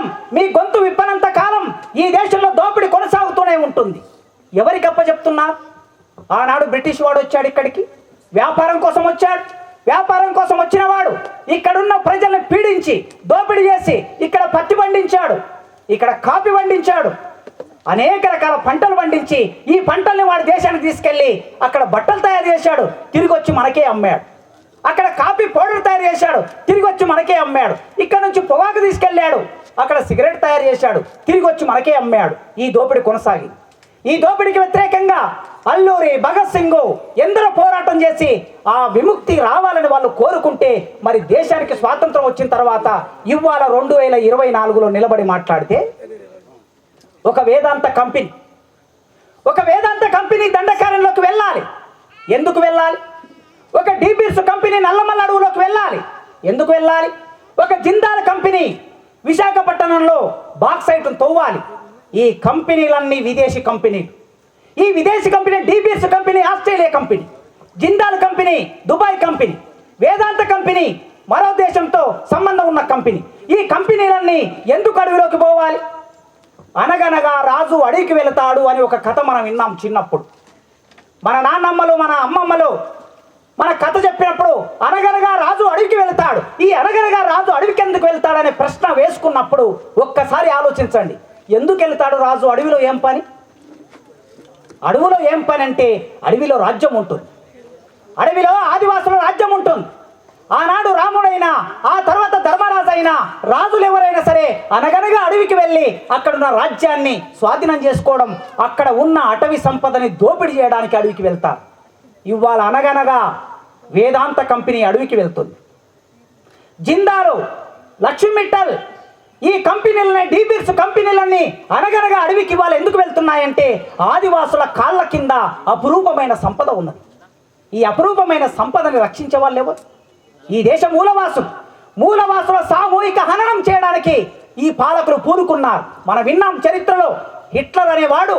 కాలం మీ గొంతు విప్పనంత కాలం ఈ దేశంలో దోపిడీ కొనసాగుతూనే ఉంటుంది. ఎవరికి అప్పచెప్తున్నారు ఆనాడు బ్రిటిష్ వాడు వచ్చాడు ఇక్కడికి. వ్యాపారం కోసం వచ్చాడు. వ్యాపారం కోసం వచ్చిన వాడు ఇక్కడున్న ప్రజల్ని పీడించి దోపిడీ చేసి ఇక్కడ పత్తి పండించాడు. ఇక్కడ కాఫీ పండించాడు. అనేక రకాల పంటలు పండించి ఈ పంటల్ని వాడి దేశానికి తీసుకెళ్ళి అక్కడ బట్టలు తయారు చేశాడు. తిరిగి వచ్చి మనకే అమ్మాడు. అక్కడ కాఫీ పౌడర్ తయారు చేశాడు. తిరిగి వచ్చి మనకే అమ్మాడు. ఇక్కడ నుంచి పొగాకు తీసుకెళ్ళాడు. అక్కడ సిగరెట్ తయారు చేశాడు. తిరిగి వచ్చి మనకే అమ్మాడు. ఈ దోపిడీ కొనసాగి ఈ దోపిడీకి వ్యతిరేకంగా అల్లూరి భగత్ సింగ్ ఎందరో పోరాటం చేసి ఆ విముక్తి రావాలని వాళ్ళు కోరుకుంటే మరి దేశానికి స్వాతంత్రం వచ్చిన తర్వాత ఇవాళ రెండు వేల ఇరవై నాలుగులో నిలబడి మాట్లాడితే ఒక వేదాంత కంపెనీ ఒక వేదాంత కంపెనీ దండకారంలోకి వెళ్ళాలి. ఎందుకు వెళ్ళాలి? ఒక డీబీర్స్ కంపెనీ నల్లమల్ల అడవులోకి వెళ్ళాలి. ఎందుకు వెళ్ళాలి? ఒక జిందాల్ కంపెనీ విశాఖపట్నంలో బాక్సైట్ను తవ్వాలి. ఈ కంపెనీలన్నీ విదేశీ కంపెనీలు ఈ విదేశీ company DBS company Australia company Jindal company Dubai company Vedanta company మరో దేశంతో సంబంధం ఉన్న కంపెనీ. ఈ కంపెనీలన్నీ ఎందుకు అడవిలోకి పోవాలి? అనగనగా రాజు అడవికి వెళతాడు అని ఒక కథ మనం విన్నాం చిన్నప్పుడు. మన నాన్నమ్మలు మన అమ్మమ్మలు మన కథ చెప్పినప్పుడు అనగనగా రాజు అడవికి వెళ్తాడు. ఈ అనగనగా రాజు అడవికి ఎందుకు వెళ్తాడనే ప్రశ్న వేసుకున్నప్పుడు ఒక్కసారి ఆలోచించండి. ఎందుకు వెళ్తాడు రాజు? అడవిలో ఏం పని? అడవిలో ఏం పని అంటే అడవిలో రాజ్యం ఉంటుంది. అడవిలో ఆదివాసుల రాజ్యం ఉంటుంది. ఆనాడు రాముడైనా ఆ తర్వాత ధర్మరాజు అయినా రాజులు ఎవరైనా సరే అనగనగా అడవికి వెళ్ళి అక్కడున్న రాజ్యాన్ని స్వాధీనం చేసుకోవడం అక్కడ ఉన్న అటవీ సంపదని దోపిడీ చేయడానికి అడవికి వెళ్తారు. ఇవాళ అనగనగా వేదాంత కంపెనీ అడవికి వెళ్తుంది. జిందాలు లక్ష్మీ మిట్టల్ ఈ కంపెనీలని డీబీర్స్ కంపెనీలన్నీ అనగనగా అడవికి వాళ్ళు ఎందుకు వెళ్తున్నాయంటే ఆదివాసుల కాళ్ళ కింద అపురూపమైన సంపద ఉన్నది. ఈ అపురూపమైన సంపదని రక్షించే వాళ్ళు ఎవరు? ఈ దేశ మూలవాసు మూలవాసుల సామూహిక హననం చేయడానికి ఈ పాలకులు పూనుకున్నారు. మనం విన్నాం చరిత్రలో హిట్లర్ అనేవాడు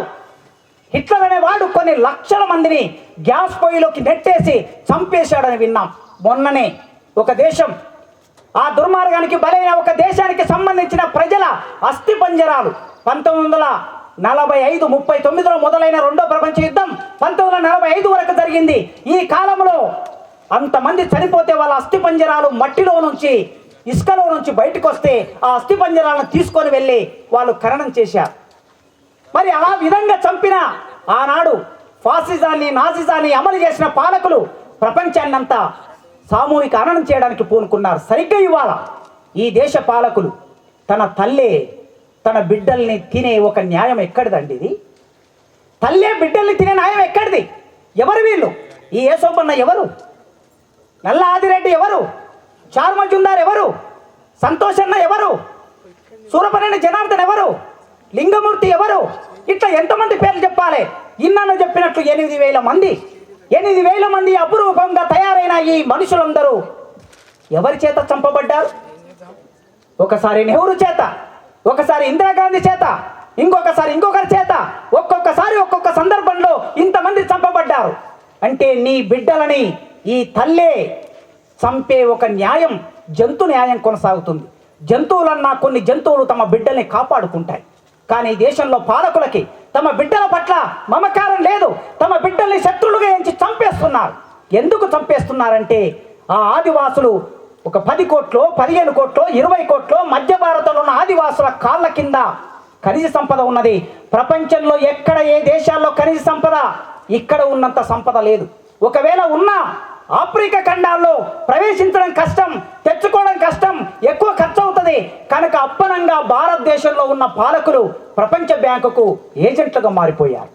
హిట్లర్ అనేవాడు కొన్ని లక్షల మందిని గ్యాస్ పొయ్యిలోకి నెట్టేసి చంపేశాడని విన్నాం. మొన్ననే ఒక దేశం ఆ దుర్మార్గానికి బలైన ఒక దేశానికి సంబంధించిన ప్రజల అస్థి పంజరాలు పంతొమ్మిది వందల నలభై ఐదు ముప్పై తొమ్మిదిలో మొదలైన రెండో ప్రపంచ యుద్ధం పంతొమ్మిది వందల నలభై ఐదు వరకు జరిగింది. ఈ కాలంలో అంతమంది చనిపోతే వాళ్ళ అస్థి పంజరాలు మట్టిలో నుంచి ఇసుకలో నుంచి బయటకు వస్తే ఆ అస్థి పంజరాలను తీసుకొని వెళ్ళి వాళ్ళు ఖననం చేశారు. మరి ఆ విధంగా చంపిన ఆనాడు ఫాసిజాన్ని నాసిజాన్ని అమలు చేసిన పాలకులు ప్రపంచాన్నంతా సామూహిక అననం చేయడానికి పూనుకున్నారు. సరిగ్గా ఇవాళ ఈ దేశ పాలకులు తన తల్లే తన బిడ్డల్ని తినే ఒక న్యాయం ఎక్కడిదండి ఇది? తల్లే బిడ్డల్ని తినే న్యాయం ఎక్కడిది? ఎవరు వీళ్ళు? ఈ యేసోపన్న ఎవరు? నల్ల ఆదిరెడ్డి ఎవరు? చార్మజుందార్ ఎవరు? సంతోషన్న ఎవరు? సూరపనేని జనార్దన్ ఎవరు? లింగమూర్తి ఎవరు? ఇట్లా ఎంతమంది పేర్లు చెప్పాలి? ఇన్నాను చెప్పినట్లు ఎనిమిది వేల మంది. ఎనిమిది వేల మంది అపురూపంగా తయారైన ఈ మనుషులందరూ ఎవరి చేత చంపబడ్డారు? ఒకసారి నెహ్రూ చేత ఒకసారి ఇందిరాగాంధీ చేత ఇంకొకసారి ఇంకొకరి చేత ఒక్కొక్కసారి ఒక్కొక్క సందర్భంలో ఇంతమంది చంపబడ్డారు. అంటే నీ బిడ్డలని ఈ తల్లే చంపే ఒక న్యాయం జంతు న్యాయం కొనసాగుతుంది. జంతువులన్నా కొన్ని జంతువులు తమ బిడ్డల్ని కాపాడుకుంటాయి. కానీ ఈ దేశంలో పాలకులకి తమ బిడ్డల పట్ల మమకారం లేదు. తమ బిడ్డల్ని శత్రులుగా ఎంచి చంపేస్తున్నారు. ఎందుకు చంపేస్తున్నారంటే ఆ ఆదివాసులు ఒక పది కోట్లో పదిహేను కోట్లో ఇరవై కోట్లో మధ్య భారతంలో ఉన్న ఆదివాసుల కాళ్ళ కింద ఖనిజ సంపద ఉన్నది. ప్రపంచంలో ఎక్కడ ఏ దేశాల్లో ఖనిజ సంపద? ఇక్కడ ఉన్నంత సంపద లేదు. ఒకవేళ ఉన్నా ఆఫ్రికా ఖండాల్లో ప్రవేశించడం కష్టం. కూడా భారతదేశంలో ఉన్న పాలకులు ప్రపంచ బ్యాంకుకు ఏజెంట్లుగా మారిపోయారు.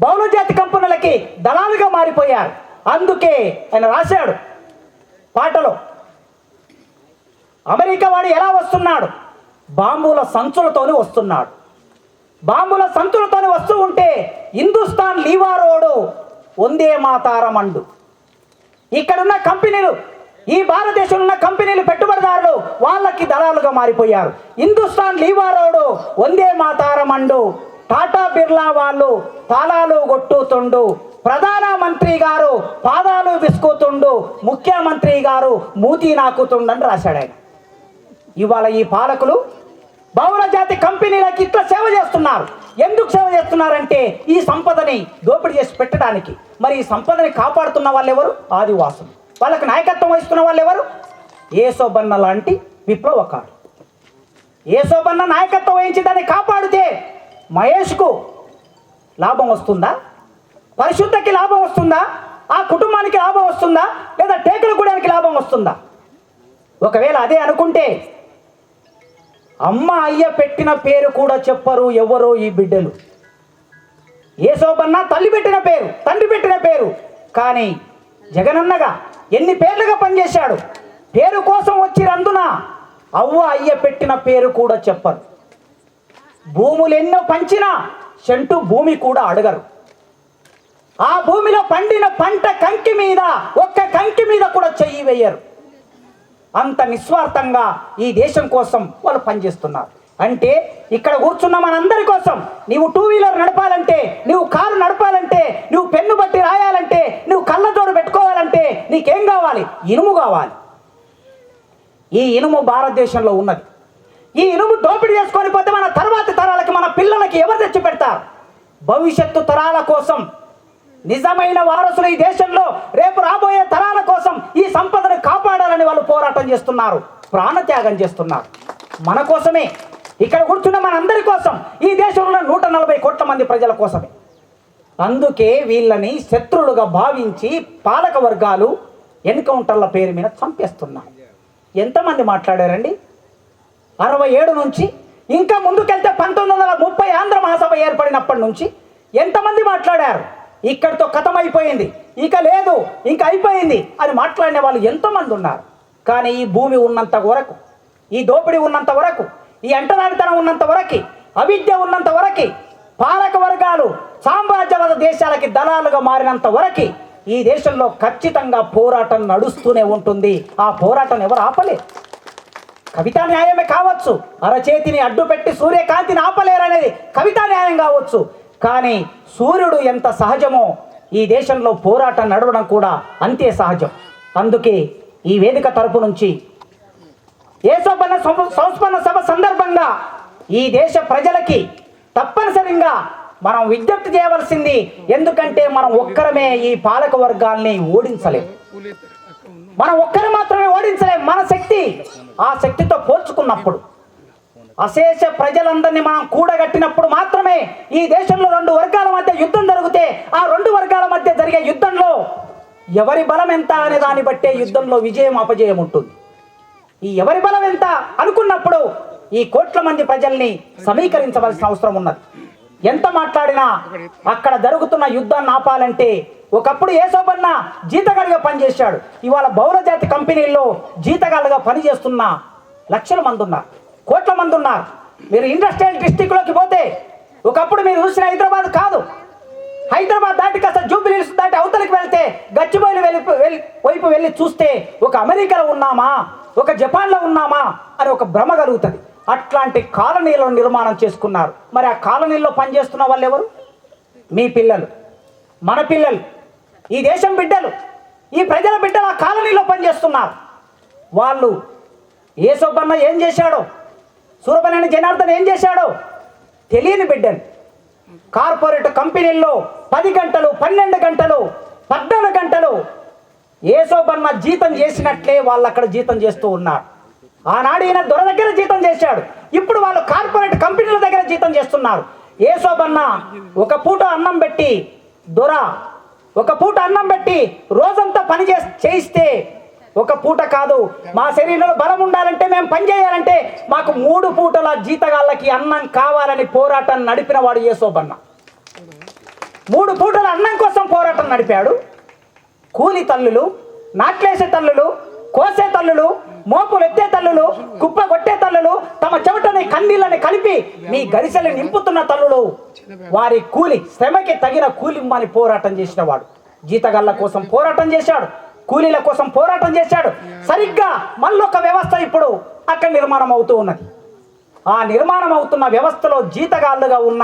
బహుళజాతి కంపెనీలకి దళాలుగా మారిపోయారు. అందుకే ఆయన రాశాడు పాటలో అమెరికా వాడు ఎలా వస్తున్నాడు? బాంబుల సంచులతోనే వస్తున్నాడు. బాంబుల సంచులతోనే వస్తూ ఉంటే హిందుస్థాన్ లీవారోడు వందే మాతారమండు. ఇక్కడున్న కంపెనీలు ఈ భారతదేశంలో ఉన్న కంపెనీలు పెట్టుబడిదారులు వాళ్ళకి దళాలుగా మారిపోయారు. హిందుస్థాన్ లీవారోడు వందే మాతారమండు టాటా బిర్లా వాళ్ళు తాళాలు కొట్టుతుండు. ప్రధాన మంత్రి గారు పాదాలు విసుకుతుండు. ముఖ్యమంత్రి గారు మూతి నాకుతుండని రాశాడు ఆయన. ఇవాళ ఈ పాలకులు బహుళ జాతి కంపెనీలకు ఇట్లా సేవ చేస్తున్నారు. ఎందుకు సేవ చేస్తున్నారంటే ఈ సంపదని దోపిడీ చేసి పెట్టడానికి. మరి ఈ సంపదని కాపాడుతున్న వాళ్ళు ఎవరు ఆదివాసులు. వాళ్ళకి నాయకత్వం వహిస్తున్న వాళ్ళు ఎవరు ఏసోబన్న లాంటి విప్లవకారు ఏసోబన్న నాయకత్వం వహించి దాన్ని కాపాడితే మహేష్కు లాభం వస్తుందా? పరిశుద్ధకి లాభం వస్తుందా? ఆ కుటుంబానికి లాభం వస్తుందా? లేదా టేకుల గూడానికి లాభం వస్తుందా? ఒకవేళ అదే అనుకుంటే అమ్మ అయ్య పెట్టిన పేరు కూడా చెప్పరు ఎవరో ఈ బిడ్డలు. ఏసోబన్న తల్లి పెట్టిన పేరు తండ్రి పెట్టిన పేరు. కానీ జగనన్నగా ఎన్ని పేర్లుగా పనిచేశాడు? పేరు కోసం వచ్చిరందున అవ్వ అయ్య పెట్టిన పేరు కూడా చెప్పరు. భూములు ఎన్నో పంచినా చెంటు భూమి కూడా అడగరు. ఆ భూమిలో పండిన పంట కంకి మీద ఒక్క కంకి మీద కూడా చెయ్యి వేయరు. అంత నిస్వార్థంగా ఈ దేశం కోసం వాళ్ళు పనిచేస్తున్నారు. అంటే ఇక్కడ కూర్చున్న మనందరి కోసం నీవు టూ వీలర్ నడపాలని ఈ ఇనుము భారతదేశంలో ఉన్నది. ఈ ఇనుము దోపిడీ చేసుకొని పోతే మన తర్వాతి తరాలకి మన పిల్లలకి ఎవరు తెచ్చి పెడతారు? భవిష్యత్తు తరాల కోసం నిజమైన వారసులు ఈ దేశంలో రేపు రాబోయే తరాల కోసం ఈ సంపదను కాపాడాలని వాళ్ళు పోరాటం చేస్తున్నారు ప్రాణత్యాగం చేస్తున్నారు. మన కోసమే ఇక్కడ కూర్చున్న మనందరి కోసం ఈ దేశంలో నూట నలభై కోట్ల మంది ప్రజల కోసమే. అందుకే వీళ్ళని శత్రులుగా భావించి పాలక వర్గాలు ఎన్కౌంటర్ల పేరు మీద చంపేస్తున్నారు. ఎంతమంది మాట్లాడారండి? అరవై ఏడు నుంచి ఇంకా ముందుకెళ్తే పంతొమ్మిది వందల ముప్పై ఆంధ్ర మహాసభ ఏర్పడినప్పటి నుంచి ఎంతమంది మాట్లాడారు? ఇక్కడితో కథమైపోయింది. ఇక లేదు ఇంకా అయిపోయింది అని మాట్లాడిన వాళ్ళు ఎంతమంది ఉన్నారు? కానీ ఈ భూమి ఉన్నంత వరకు ఈ దోపిడీ ఉన్నంత వరకు ఈ అంటరానితనం ఉన్నంత వరకు అవిద్య ఉన్నంత వరకు పాలక వర్గాలు సామ్రాజ్యవాద దేశాలకి దళాలుగా మారినంత వరకు ఈ దేశంలో ఖచ్చితంగా పోరాటం నడుస్తూనే ఉంటుంది. ఆ పోరాటం ఎవరు ఆపలేరు? కవితా న్యాయమే కావచ్చు. అరచేతిని అడ్డుపెట్టి సూర్యకాంతిని ఆపలేరనేది కవితా న్యాయం కావచ్చు. కానీ సూర్యుడు ఎంత సహజమో ఈ దేశంలో పోరాటం నడవడం కూడా అంతే సహజం. అందుకే ఈ వేదిక తరపు నుంచి ఏసోపన్న సంస్మరణ సభ సందర్భంగా ఈ దేశ ప్రజలకి తప్పనిసరిగా మనం విజ్ఞప్తి చేయవలసింది ఎందుకంటే మనం ఒక్కరమే ఈ పాలక వర్గాల్ని ఓడించలేం. మనం ఒక్కరు మాత్రమే ఓడించలేం మన శక్తి. ఆ శక్తితో పోల్చుకున్నప్పుడు అశేష ప్రజలందరినీ మనం కూడగట్టినప్పుడు మాత్రమే ఈ దేశంలో రెండు వర్గాల మధ్య యుద్ధం జరిగితే ఆ రెండు వర్గాల మధ్య జరిగే యుద్ధంలో ఎవరి బలం ఎంత అనే దాన్ని బట్టే యుద్ధంలో విజయం అపజయం ఉంటుంది. ఈ ఎవరి బలం ఎంత అనుకున్నప్పుడు ఈ కోట్ల మంది ప్రజల్ని సమీకరించవలసిన అవసరం ఉన్నది. ఎంత మాట్లాడినా అక్కడ జరుగుతున్న యుద్ధాన్ని ఆపాలంటే ఒకప్పుడు ఏసోబన్న జీతగాడిగా పనిచేశాడు. ఇవాళ బహుళ జాతి కంపెనీల్లో జీతగాళ్ళుగా పనిచేస్తున్న లక్షల మంది ఉన్నారు కోట్ల మంది ఉన్నారు. మీరు ఇండస్ట్రియల్ డిస్టిక్లోకి పోతే ఒకప్పుడు మీరు చూసిన హైదరాబాద్ కాదు. హైదరాబాద్ దాటి కాస్త జూబిలీస్ దాటి అవతలికి వెళ్తే గచ్చిబౌలి వెళ్ళి వెళ్ళి- వైపు వెళ్ళి చూస్తే ఒక అమెరికాలో ఉన్నామా? ఒక జపాన్లో ఉన్నామా? అని ఒక భ్రమ కలుగుతుంది. అట్లాంటి కాలనీలను నిర్మాణం చేసుకున్నారు. మరి ఆ కాలనీల్లో పనిచేస్తున్న వాళ్ళు ఎవరు? మీ పిల్లలు. మన పిల్లలు. ఈ దేశం బిడ్డలు. ఈ ప్రజల బిడ్డలు ఆ కాలనీలో పనిచేస్తున్నారు. వాళ్ళు ఏ సొబ్బన్న ఏం చేశాడో? సూరపనేని జనార్దన్ ఏం చేశాడో? తెలియని బిడ్డలు. కార్పొరేట్ కంపెనీల్లో పది గంటలు పన్నెండు గంటలు పద్నాలుగు గంటలు ఏసోబన్న జీతం చేసినట్లే వాళ్ళు అక్కడ జీతం చేస్తూ ఉన్నారు. ఆనాడు ఈయన దొర దగ్గర జీతం చేశాడు. ఇప్పుడు వాళ్ళు కార్పొరేట్ కంపెనీల దగ్గర జీతం చేస్తున్నారు. ఏసోబన్న ఒక పూట అన్నం పెట్టి దొర ఒక పూట అన్నం పెట్టి రోజంతా పని చే చేయిస్తే ఒక పూట కాదు. మా శరీరంలో బలం ఉండాలంటే మేము పని చేయాలంటే మాకు మూడు పూటల జీతగాళ్ళకి అన్నం కావాలని పోరాటం నడిపిన వాడు యేసోబన్న మూడు పూటల అన్నం కోసం పోరాటం నడిపాడు. కూలి తల్లులు నాట్లేసే తల్లులు కోసే తల్లులు మోపులు ఎత్తే తల్లులు కుప్ప కొట్టే తల్లులు తమ చెవిటని కన్నీళ్ళని కలిపి మీ గరిసెలు నింపుతున్న తల్లులు వారి కూలి శ్రమకి తగిన కూలిమ్మని పోరాటం చేసిన వాడు. జీతగాళ్ళ కోసం పోరాటం చేశాడు కూలీల కోసం పోరాటం చేశాడు. సరిగ్గా మళ్ళొక వ్యవస్థ ఇప్పుడు అక్కడ నిర్మాణం అవుతూ ఉన్నది. ఆ నిర్మాణం అవుతున్న వ్యవస్థలో జీతగాళ్ళుగా ఉన్న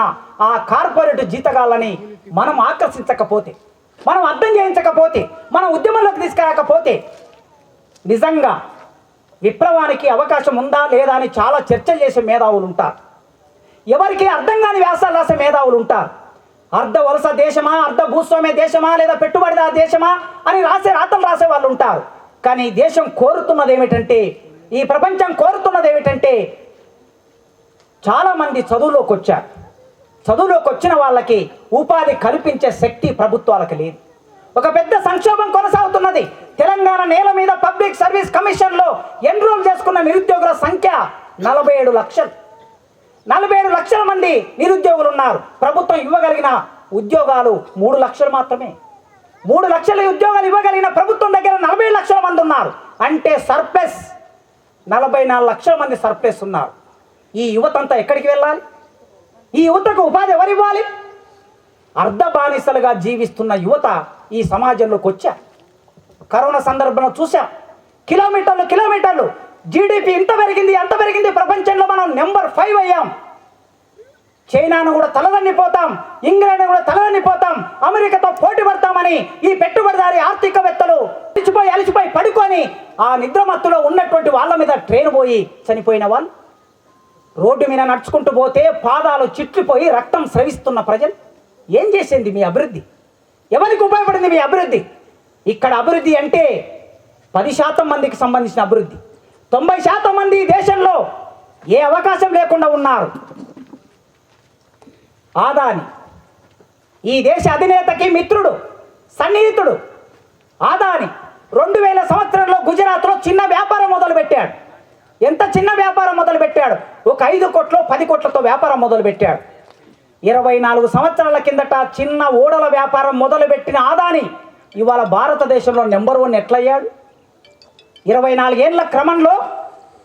ఆ కార్పొరేట్ జీతగాళ్ళని మనం ఆకర్షించకపోతే మనం అర్థం చేయించకపోతే మన ఉద్యమంలోకి తీసుకురాకపోతే నిజంగా విప్లవానికి అవకాశం ఉందా లేదా అని చాలా చర్చ చేసే మేధావులు ఉంటారు. ఎవరికి అర్థం కాని వ్యాసాలు రాసే మేధావులు ఉంటారు. అర్ధ వలస దేశమా అర్ధ భూస్వామ్య దేశమా లేదా పెట్టుబడిదారు దేశమా అని రాసే రాతలు రాసే వాళ్ళు ఉంటారు. కానీ దేశం కోరుతున్నది ఏమిటంటే ఈ ప్రపంచం కోరుతున్నది ఏమిటంటే చాలామంది చదువులోకి వచ్చారు. చదువులోకి వచ్చిన వాళ్ళకి ఉపాధి కల్పించే శక్తి ప్రభుత్వాలకు లేదు. ఒక పెద్ద సంక్షోభం కొనసాగుతున్నది. తెలంగాణ నేల మీద పబ్లిక్ సర్వీస్ కమిషన్లో ఎన్రోల్ చేసుకున్న నిరుద్యోగుల సంఖ్య నలభై ఏడు లక్షలు. నలభై ఏడు లక్షల మంది నిరుద్యోగులు ఉన్నారు ప్రభుత్వం ఇవ్వగలిగిన ఉద్యోగాలు మూడు లక్షలు మాత్రమే. మూడు లక్షల ఉద్యోగాలు ఇవ్వగలిగిన ప్రభుత్వం దగ్గర నలభై లక్షల మంది ఉన్నారు. అంటే సర్ప్లస్. నలభై నాలుగు లక్షల మంది సర్ప్లస్ ఉన్నారు. ఈ యువతంతా ఎక్కడికి వెళ్ళాలి? ఈ యువతకు ఉపాధి ఎవరు ఇవ్వాలి అర్ధ బానిసలుగా జీవిస్తున్న యువత ఈ సమాజంలోకి వచ్చా కరోనా సందర్భంలో చూసాం? కిలోమీటర్లు కిలోమీటర్లు. జీడిపి ఇంత పెరిగింది అంత పెరిగింది. ప్రపంచంలో మనం నెంబర్ ఫైవ్ అయ్యాం. చైనాను కూడా తలదన్నిపోతాం. ఇంగ్లాండ్ కూడా తలదన్నిపోతాం. అమెరికాతో పోటీ పడతామని ఈ పెట్టుబడిదారి ఆర్థికవేత్తలు అలిచిపోయి అలిచిపోయి పడుకొని ఆ నిద్రమత్తులో ఉన్నటువంటి వాళ్ళ మీద ట్రైన్ పోయి చనిపోయిన వాళ్ళు. రోడ్డు మీద నడుచుకుంటూ పోతే పాదాలు చిట్లిపోయి రక్తం స్రవిస్తున్న ప్రజలు. ఏం చేసింది మీ అభివృద్ధి? ఎవరికి ఉపయోగపడింది మీ అభివృద్ధి? ఇక్కడ అభివృద్ధి అంటే పది శాతం మందికి సంబంధించిన అభివృద్ధి. తొంభై శాతం మంది ఈ దేశంలో ఏ అవకాశం లేకుండా ఉన్నారు? ఆదాని. ఈ దేశ అధినేతకి మిత్రుడు సన్నిహితుడు ఆదాని. రెండు వేల సంవత్సరంలో గుజరాత్లో చిన్న వ్యాపారం మొదలుపెట్టాడు. ఎంత చిన్న వ్యాపారం మొదలుపెట్టాడు? ఒక ఐదు కోట్లు పది కోట్లతో వ్యాపారం మొదలు పెట్టాడు ఇరవై నాలుగు సంవత్సరాల కిందట చిన్న ఓడల వ్యాపారం మొదలుపెట్టిన ఆదాని ఇవాళ భారతదేశంలో నెంబర్ వన్ ఎట్లయ్యాడు? ఇరవై నాలుగేళ్ళ క్రమంలో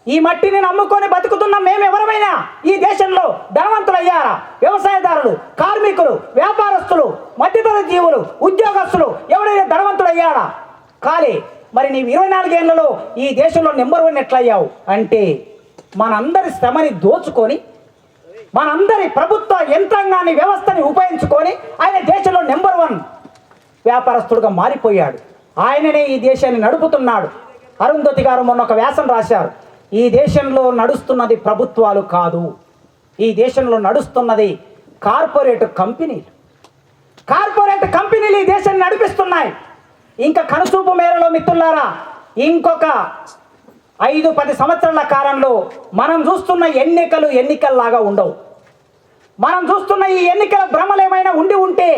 ఈ మట్టిని నమ్ముకొని బతుకుతున్న మేము ఎవరమైనా ఈ దేశంలో ధనవంతులయ్యారా? వ్యవసాయదారులు కార్మికులు వ్యాపారస్తులు మధ్యతర జీవులు ఉద్యోగస్తులు ఎవరైనా ధనవంతులయ్యారా? కాలే మరి నీవు ఇరవై నాలుగేళ్ళలో ఈ దేశంలో నెంబర్ వన్ ఎట్లయ్యావు? అంటే మనందరి శ్రమని దోచుకొని మనందరి ప్రభుత్వ యంత్రాంగాన్ని వ్యవస్థని ఉపయోగించుకొని ఆయన దేశంలో నెంబర్ వన్ వ్యాపారస్తుడుగా మారిపోయాడు. ఆయననే ఈ దేశాన్ని నడుపుతున్నాడు. అరుంధతి గారు మొన్న ఒక వ్యాసం రాశారు. ఈ దేశంలో నడుస్తున్నది ప్రభుత్వాలు కాదు. ఈ దేశంలో నడుస్తున్నది కార్పొరేట్ కంపెనీలు. కార్పొరేట్ కంపెనీలు ఈ దేశాన్ని నడిపిస్తున్నాయి. ఇంకా కనుసూపు మేరలో మిత్రులారా ఇంకొక ఐదు పది సంవత్సరాల కాలంలో మనం చూస్తున్న ఎన్నికలు ఎన్నికల్లాగా ఉండవు. మనం చూస్తున్న ఈ ఎన్నికల భ్రమలు ఏమైనా ఉండి ఉంటే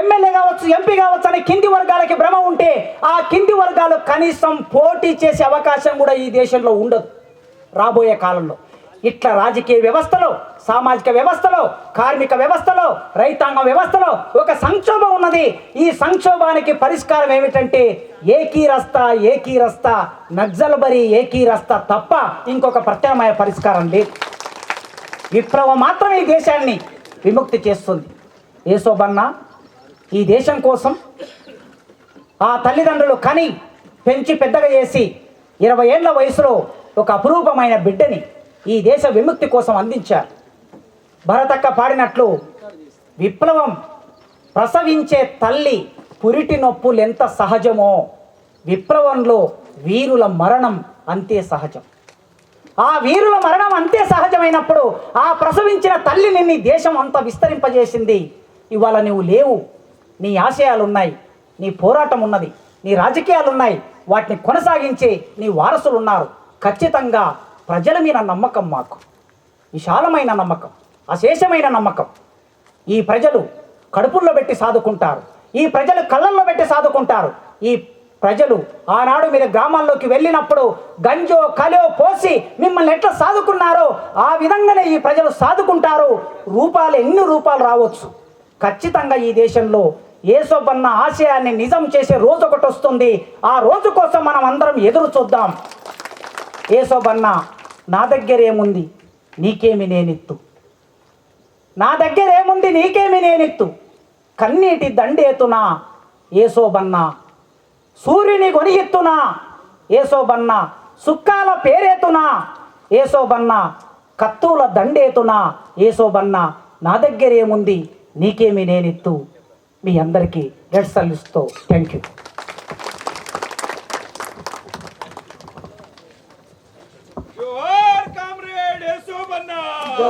ఎమ్మెల్యే కావచ్చు ఎంపీ కావచ్చు అని కింది వర్గాలకి భ్రమ ఉంటే ఆ కింది వర్గాలు కనీసం పోటీ చేసే అవకాశం కూడా ఈ దేశంలో ఉండదు రాబోయే కాలంలో. ఇట్లా రాజకీయ వ్యవస్థలో సామాజిక వ్యవస్థలో కార్మిక వ్యవస్థలో రైతాంగ వ్యవస్థలో ఒక సంక్షోభం ఉన్నది. ఈ సంక్షోభానికి పరిష్కారం ఏమిటంటే ఏకీ రస్తా ఏకీ రస్తా నక్సల్బరీ ఏకీ రస్తా తప్ప ఇంకొక ప్రత్యామ్నాయ పరిష్కారం లేదు. విప్లవం మాత్రమే ఈ దేశాన్ని విముక్తి చేస్తుంది. ఏసోబన్న ఈ దేశం కోసం ఆ తల్లిదండ్రులు కని పెంచి పెద్దగా చేసి ఇరవై ఏళ్ళ వయసులో ఒక అపురూపమైన బిడ్డని ఈ దేశ విముక్తి కోసం అందించారు. భరతక్క పాడినట్లు విప్లవం ప్రసవించే తల్లి పురిటి నొప్పులు ఎంత సహజమో విప్లవంలో వీరుల మరణం అంతే సహజం. ఆ వీరుల మరణం అంతే సహజమైనప్పుడు ఆ ప్రసవించిన తల్లిని నీ దేశం అంత విస్తరింపజేసింది. ఇవాళ నువ్వు లేవు. నీ ఆశయాలు ఉన్నాయి నీ పోరాటం ఉన్నది నీ రాజకీయాలు ఉన్నాయి వాటిని కొనసాగించే నీ వారసులు ఉన్నారు ఖచ్చితంగా ప్రజల మీద నమ్మకం మాకు. విశాలమైన నమ్మకం అశేషమైన నమ్మకం. ఈ ప్రజలు కడుపుల్లో పెట్టి సాదుకుంటారు. ఈ ప్రజలు కళ్ళల్లో పెట్టి సాదుకుంటారు. ఈ ప్రజలు ఆనాడు మీరు గ్రామాల్లోకి వెళ్ళినప్పుడు గంజో కలో పోసి మిమ్మల్ని ఎట్లా సాదుకున్నారో ఆ విధంగానే ఈ ప్రజలు సాదుకుంటారు. రూపాలు ఎన్ని రూపాలు రావచ్చు? ఖచ్చితంగా ఈ దేశంలో ఏసోబన్న ఆశయాన్ని నిజం చేసే రోజు ఒకటి వస్తుంది. ఆ రోజు కోసం మనం అందరం ఎదురు చూద్దాం. ఏసోబన్న నా దగ్గర ఏముంది? నీకేమి నేనిత్తు. నా దగ్గర ఏముంది? నీకేమి నేనిత్తు. కన్నీటి దండేతునా? ఏసోబన్నా. సూర్యుని కొనియెత్తునా ఏసోబన్నా. సుక్కాల పేరేతునా? ఏసోబన్నా. కత్తుల దండేతునా? ఏసోబన్నా. నా దగ్గర ఏముంది? నీకేమి నేనిత్తు. మీ అందరికీ రెడ్ సర్వీస్తో థ్యాంక్ యూ